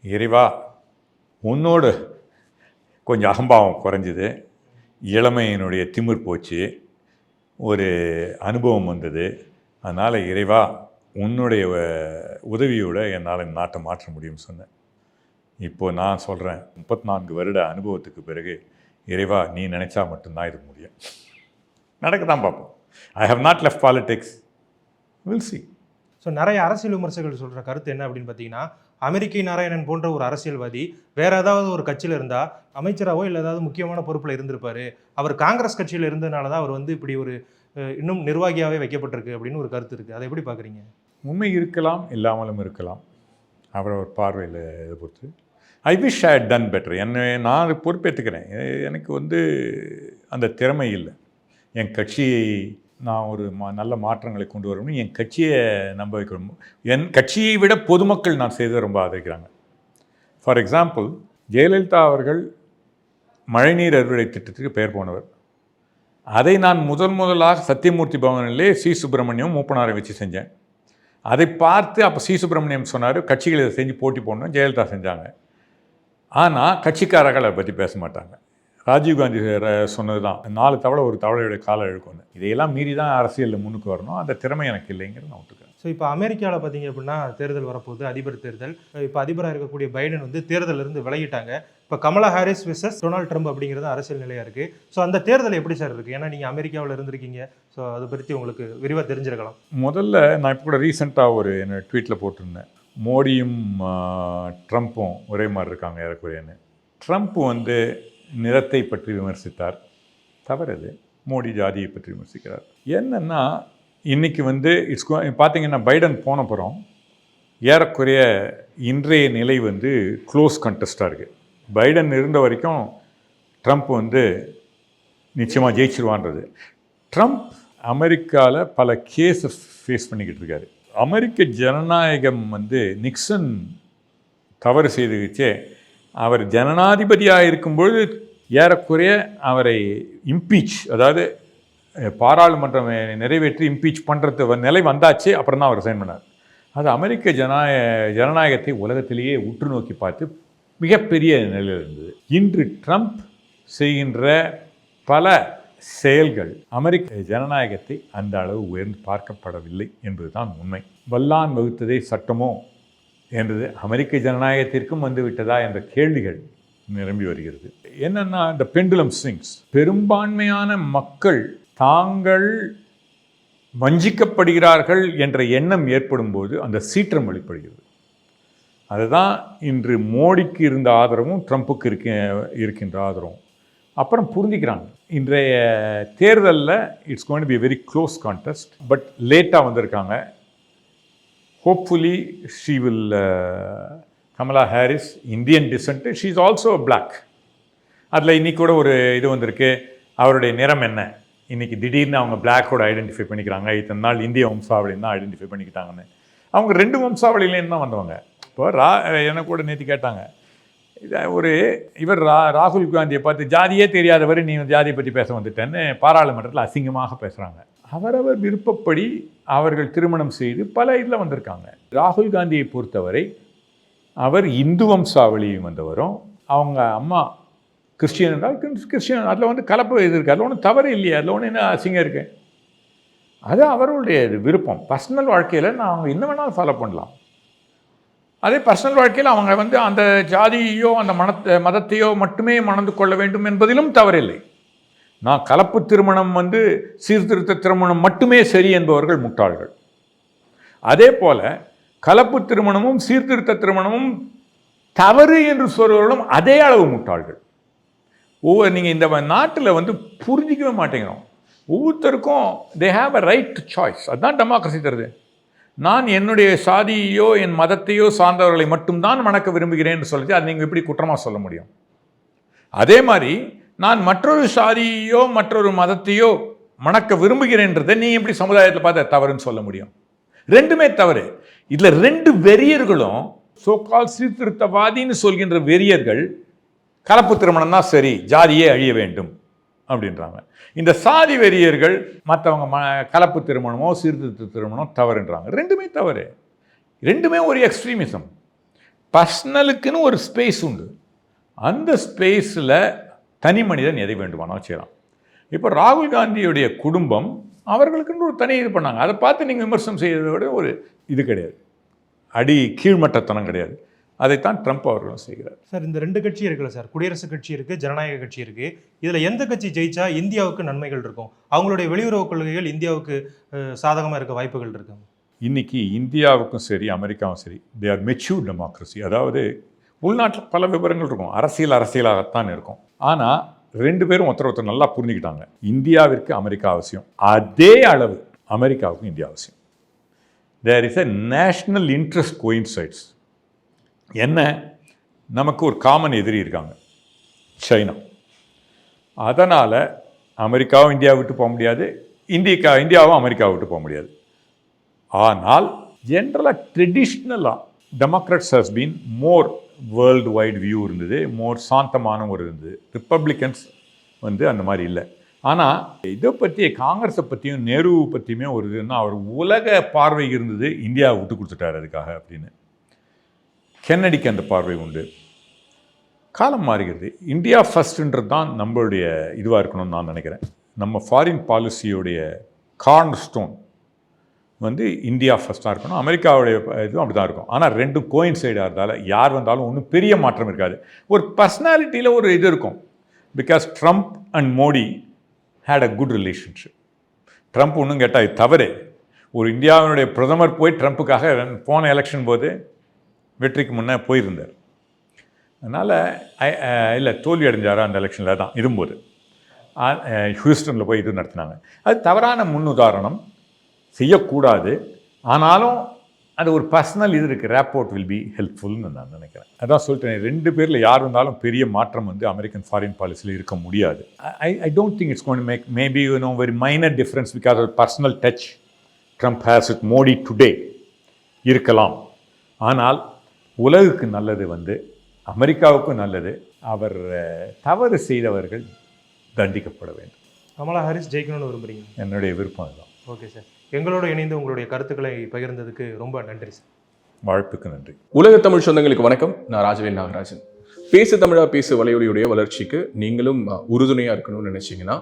இறைவா உன்னோடு கொஞ்சம் அகம்பாவம் குறைஞ்சிது. இளமையினுடைய திமிர் போச்சு. ஒரு அனுபவம் வந்தது. அதனால் இறைவா உன்னுடைய உதவியோடு உதவியோட என்னால் இந்த நாட்டை மாற்ற முடியும்னு சொன்னேன். இப்போ நான் சொல்கிறேன் முப்பத்தி நான்கு வருட அனுபவத்துக்கு பிறகு இறைவா நீ நினச்சா மட்டும்தான் இது முடியும். நடக்க தான் பார்ப்போம். I have not left politics will see so நிறைய அரசியல் விமர்சகர்கள் சொல்கிற கருத்து என்ன அப்படின்னு பார்த்தீங்கன்னா அமெரிக்கை நாராயணன் போன்ற ஒரு அரசியல்வாதி வேற ஏதாவது ஒரு கட்சியில் இருந்தால் அமைச்சராவோ இல்லை ஏதாவது முக்கியமான பொறுப்பில் இருந்திருப்பாரு. அவர் காங்கிரஸ் கட்சியில் இருந்ததுனால தான் அவர் வந்து இப்படி ஒரு இன்னும் நிர்வாகியாகவே வைக்கப்பட்டிருக்கு அப்படின்னு ஒரு கருத்து இருக்குது அதை எப்படி பார்க்குறீங்க? உண்மை இருக்கலாம் இல்லாமலும் இருக்கலாம். அவரவர் பார்வையில் இதை பொறுத்து. I wish I done better என்னை நான் பொறுப்பேற்றுக்கிறேன். எனக்கு வந்து அந்த திறமை இல்லை. என் கட்சியை நான் ஒரு மா நல்ல மாற்றங்களை கொண்டு வரணும் என் கட்சியை நம்ப வைக்கணும். என் கட்சியை விட பொதுமக்கள் நான் செய்ததை ரொம்ப ஆதரிக்கிறாங்க. ஃபார் எக்ஸாம்பிள் ஜெயலலிதா அவர்கள் மழைநீர் அறுவடை திட்டத்திற்கு பெயர் போனவர். அதை நான் முதன் முதலாக சத்தியமூர்த்தி பவனிலே சி. சுப்பிரமணியம் மூப்பனாரை வச்சு செஞ்சேன். அதை பார்த்து அப்போ சி. சுப்பிரமணியம் சொன்னார் கட்சிகள் இதை செஞ்சு போட்டி போடணும் ஜெயலலிதா செஞ்சாங்க. ஆனால் கட்சிக்காரர்கள் அதை பற்றி பேச மாட்டாங்க. ராஜீவ்காந்தி சொன்னது தான் நாலு தவளை ஒரு தவளையோட காலை இழுக்கணும் இதையெல்லாம் மீறி தான் அரசியலில் முன்னுக்கு வரணும். அந்த திறமை எனக்கு இல்லைங்கிறது நான் ஒத்துக்கிறேன். ஸோ இப்போ அமெரிக்காவில் பார்த்தீங்க அப்படின்னா தேர்தல் வரப்போகுது அதிபர் தேர்தல். இப்போ அதிபராக இருக்கக்கூடிய பைடன் வந்து தேர்தல்ல இருந்து விலகிட்டாங்க. இப்போ Kamala Harris versus Donald Trump அப்படிங்கிறது அரசியல் நிலையாக இருக்குது ஸோ அந்த தேர்தல் எப்படி சார் இருக்குது ஏன்னா நீங்கள் அமெரிக்காவில் இருந்திருக்கீங்க. ஸோ அதை பற்றி உங்களுக்கு விரிவாக தெரிஞ்சிருக்கலாம். முதல்ல நான் இப்போ கூட ரீசெண்டாக ஒரு என்னோட ட்வீட்டில் போட்டிருந்தேன். மோடியும் ட்ரம்ப்பும் ஒரே மாதிரி இருக்காங்க ஏறக்குறையன்னு. ட்ரம்ப் வந்து நிறத்தை பற்றி விமர்சித்தார். தவறது மோடி ஜாதியை பற்றி விமர்சிக்கிறார். என்னென்னா இன்றைக்கி வந்து இட்ஸ் பார்த்தீங்கன்னா பைடன் போன அப்புறம் ஏறக்குறைய இன்றைய நிலை வந்து க்ளோஸ் கண்டஸ்டாக இருக்குது பைடன் இருந்த வரைக்கும் ட்ரம்ப் வந்து நிச்சயமாக ஜெயிச்சிருவான்றது. ட்ரம்ப் அமெரிக்காவில் பல கேஸை ஃபேஸ் பண்ணிக்கிட்டு இருக்காரு. அமெரிக்க ஜனநாயகம் வந்து நிக்சன் தவறு செய்து வச்சே அவர் ஜனநாதிபதியாக இருக்கும்பொழுது ஏறக்குறைய அவரை இம்பீச் அதாவது பாராளுமன்றம் நிறைவேற்றி இம்பீச் பண்ணுறது நிலை வந்தாச்சு அப்புறம் தான் அவர் சைன் பண்ணார். அது அமெரிக்க ஜனநாய ஜனநாயகத்தை உலகத்திலேயே உற்று நோக்கி பார்த்து மிகப்பெரிய நிலையில் இருந்தது. இன்று ட்ரம்ப் செய்கின்ற பல செயல்கள் அமெரிக்க ஜனநாயகத்தை அந்த அளவு உயர்ந்து பார்க்கப்படவில்லை என்பதுதான் உண்மை. வல்லான் வகுத்ததே சட்டமோ என்றது அமெரிக்க ஜனநாயகத்திற்கும் வந்து விட்டதா என்ற கேள்விகள் நிரம்பி வருகிறது. என்னன்னா இந்த பெண்டுலம் ஸ்விங்ஸ் பெரும்பான்மையான மக்கள் தாங்கள் வஞ்சிக்கப்படுகிறார்கள் என்ற எண்ணம் ஏற்படும் போது அந்த சீற்றம் வெளிப்படுகிறது. அதுதான் இன்று மோடிக்கு இருந்த ஆதரவும் ட்ரம்ப்புக்கு இருக்க இருக்கின்ற ஆதரவும். அப்புறம் புரிஞ்சுக்கிறாங்க. இன்றைய தேர்தலில் it's going be very close contest but லேட்டாக வந்திருக்காங்க. Hopefully she will Kamala Harris Indian descent she is also black அதில் இன்றைக்கி கூட ஒரு இது வந்திருக்கு. அவருடைய நிறம் என்ன? இன்றைக்கி திடீர்னு அவங்க பிளாக்கோட ஐடென்டிஃபை பண்ணிக்கிறாங்க. இத்தனை நாள் இந்திய வம்சாவளின்னு தான் ஐடென்டிஃபை பண்ணிக்கிட்டாங்கன்னு. அவங்க ரெண்டு வம்சாவளியிலேருந்து தான் வந்தவங்க. இப்போ ரா எனக்கு கூட நேற்று கேட்டாங்க. ஒரு இவர் ரா ராகுல் காந்தியை பார்த்து ஜாதியே தெரியாதவர் நீ ஜாதியை பற்றி பேச வந்துட்டேன்னு பாராளுமன்றத்தில் அசிங்கமாக பேசுகிறாங்க அவரவர் விருப்பப்படி அவர்கள் திருமணம் செய்து பல இதில் வந்திருக்காங்க. ராகுல் காந்தியை பொறுத்தவரை அவர் இந்து வம்சாவளியும் வந்தவரும் அவங்க அம்மா கிறிஸ்டியன் என்றால் கிறிஸ்- கிறிஸ்டியன் அதில் வந்து கலப்பு இது இருக்குது அதில் ஒன்றும் தவறு இல்லையா அதில் ஒன்றும் என்ன அசிங்கம் இருக்கு? அது அவருடைய விருப்பம். பர்சனல் வாழ்க்கையில் நான் அவங்க என்ன வேணாலும் ஃபாலோ பண்ணலாம். அதே பர்சனல் வாழ்க்கையில் அவங்க வந்து அந்த ஜாதியையோ அந்த மனத்தை மதத்தையோ மட்டுமே மணந்து கொள்ள வேண்டும் என்பதிலும் தவறில்லை. நான் கலப்பு திருமணம் வந்து சீர்திருத்த திருமணம் மட்டுமே சரி என்பவர்கள் முட்டாள்கள். அதே போல கலப்பு திருமணமும் சீர்திருத்த திருமணமும் தவறு என்று சொல்பவர்களும் அதே அளவு முட்டாள்கள். ஒவ்வொரு நீங்கள் இந்த நாட்டில் வந்து புரிஞ்சிக்கவே மாட்டேங்கிறோம். ஒவ்வொருத்தருக்கும் they have a right to choice அதுதான் டெமோக்ரஸி தருது. நான் என்னுடைய சாதியையோ என் மதத்தையோ சார்ந்தவர்களை மட்டும்தான் மணக்க விரும்புகிறேன்னு சொல்லிட்டு அது நீங்கள் எப்படி குற்றமாக சொல்ல முடியும். அதே மாதிரி நான் மற்றொரு சாதியையோ மற்றொரு மதத்தையோ மணக்க விரும்புகிறேன்றதை நீ எப்படி சமுதாயத்தில் பார்த்து தவறுன்னு சொல்ல முடியும்? ரெண்டுமே தவறு. இதில் ரெண்டு வெறியர்களும் சோக்கால் சீர்திருத்தவாதின்னு சொல்கின்ற வெறியர்கள் கலப்பு திருமணம் தான் சரி ஜாதியே அழிய வேண்டும் அப்படின்றாங்க. இந்த சாதி வெறியர்கள் மற்றவங்க ம கலப்பு திருமணமோ சீர்திருத்த திருமணமோ தவறுன்றாங்க. ரெண்டுமே தவறு. ரெண்டுமே ஒரு எக்ஸ்ட்ரீமிசம் பர்சனலுக்குன்னு ஒரு ஸ்பேஸ் உண்டு. அந்த ஸ்பேஸில் தனி மனிதன் எதை வேண்டுமானாலும் செய்யலாம். இப்போ ராகுல் காந்தியுடைய குடும்பம் அவர்களுக்குன்னு ஒரு தனி இது பண்ணாங்க. அதை பார்த்து நீங்கள் விமர்சனம் செய்யறதை விட ஒரு இது கிடையாது. அடி கீழ்மட்டத்தனம் கிடையாது. அதைத்தான் ட்ரம்ப் அவர்களும் செய்கிறார். சார் இந்த ரெண்டு கட்சி இருக்குல்ல சார்? குடியரசுக் கட்சி இருக்கு ஜனநாயக கட்சி இருக்கு. இதுல எந்த கட்சி ஜெயிச்சா இந்தியாவுக்கு நன்மைகள் இருக்கும்? அவங்களுடைய வெளியுறவு கொள்கைகள் இந்தியாவுக்கு அஹ், சாதகமா இருக்க வாய்ப்புகள் இருக்கு? இன்னைக்கு இந்தியாவுக்கும் சரி அமெரிக்காவும் சரி தே ஆர் மெச்சூர் டெமோக்ரஸி அதாவது உள்நாட்டில் பல விவரங்கள் இருக்கும். அரசியல் அரசியலாகத்தான் இருக்கும். ஆனால் ரெண்டு பேரும் ஒருத்தர் ஒருத்தர் நல்லா புரிஞ்சுக்கிட்டாங்க. இந்தியாவிற்கு அமெரிக்கா அவசியம். அதே அளவு அமெரிக்காவுக்கும் இந்தியா அவசியம். There is a national interest coincides என்ன? நமக்கு ஒரு காமன் எதிரி இருக்காங்க. சைனா. அதனால் அமெரிக்காவும் இந்தியா விட்டு போக முடியாது. இந்தியா இந்தியாவும் அமெரிக்காவை விட்டு போக முடியாது. ஆனால் ஜென்ரலாக ட்ரெடிஷ்னலாக democrats has been more world wide view இருந்தது. மோர் சாந்தமான ஒரு இருந்தது ரிப்பப்ளிகன்ஸ் வந்து அந்த மாதிரி இல்லை. ஆனால் இதை பற்றி காங்கிரஸை பற்றியும் நேரு பற்றியுமே ஒரு இதுன்னா அவர் உலக பார்வை இருந்தது இந்தியா விட்டு கொடுத்துட்டார் அதுக்காக அப்படின்னு. கென்னடிக்கு அந்த பார்வை உண்டு. காலம் மாறுகிறது. இந்தியா ஃபஸ்ட்டுன்றது தான் நம்மளுடைய இதுவாக இருக்கணும்னு நான் நினைக்கிறேன். நம்ம ஃபாரின் பாலிசியோடைய கார்ன் ஸ்டோன் வந்து இந்தியா ஃபஸ்ட்டாக இருக்கணும். அமெரிக்காவுடைய இதுவும் அப்படி தான் இருக்கும். ஆனால் ரெண்டும் கோயின் சைடாக இருந்தால யார் வந்தாலும் ஒன்றும் பெரிய மாற்றம் இருக்காது. ஒரு பர்சனாலிட்டியில் ஒரு இது இருக்கும். Because Trump and Modi had a good relationship Trump ஒன்றும் கேட்டால் இது தவறு. ஒரு இந்தியாவினுடைய பிரதமர் போய் ட்ரம்ப்புக்காக போன எலெக்ஷன் போது வெற்றிக்கு முன்னே போயிருந்தார். அதனால் இல்லை தோல்வி அடைஞ்சாரா அந்த எலெக்ஷனில் தான் இதும்போது ஹியூஸ்டனில் போய் இது நடத்தினாங்க. அது தவறான முன்னுதாரணம். செய்யக்கூடாது. ஆனாலும் அது ஒரு பர்சனல் இது இருக்குது ரேப்போர்ட் வில் பி ஹெல்ப்ஃபுல்னு நான் நினைக்கிறேன். அதான் சொல்லிட்டேன் ரெண்டு பேரில் யார் இருந்தாலும் பெரிய மாற்றம் வந்து அமெரிக்கன் ஃபாரின் பாலிசியில் இருக்க முடியாது. I I don't think it's gonna make maybe you know very minor difference because of personal touch Trump has it Modi today இருக்கலாம். ஆனால் உலகுக்கு நல்லது வந்து அமெரிக்காவுக்கும் நல்லது. அவர் தவறு செய்தவர்கள் தண்டிக்கப்பட வேண்டும். கமலா ஹாரிஸ் ஜெயிக்கணும்னு விரும்புறீங்க? என்னுடைய விருப்பம் அதுதான். Okay sir. எங்களோட இணைந்து உங்களுடைய கருத்துக்களை பகிர்ந்ததுக்கு ரொம்ப நன்றி சார். வாழ்ப்புக்கு நன்றி. உலக தமிழ் சொந்தங்களுக்கு வணக்கம். நான் ராஜவேல் நாகராஜன். பேசு தமிழா பேசு வலையொலியுடைய வளர்ச்சிக்கு நீங்களும் உறுதுணையாக இருக்கணும்னு நினச்சிங்கன்னா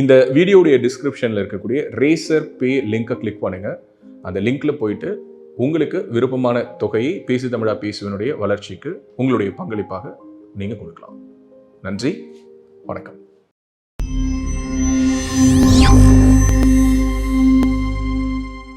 இந்த வீடியோடைய டிஸ்கிரிப்ஷனில் இருக்கக்கூடிய ரேசர் பே லிங்கை கிளிக் பண்ணுங்கள் அந்த லிங்கில் போயிட்டு உங்களுக்கு விருப்பமான தொகையை பேசு தமிழா பேசுவனுடைய வளர்ச்சிக்கு உங்களுடைய பங்களிப்பாக நீங்கள் கொடுக்கலாம். நன்றி. வணக்கம்.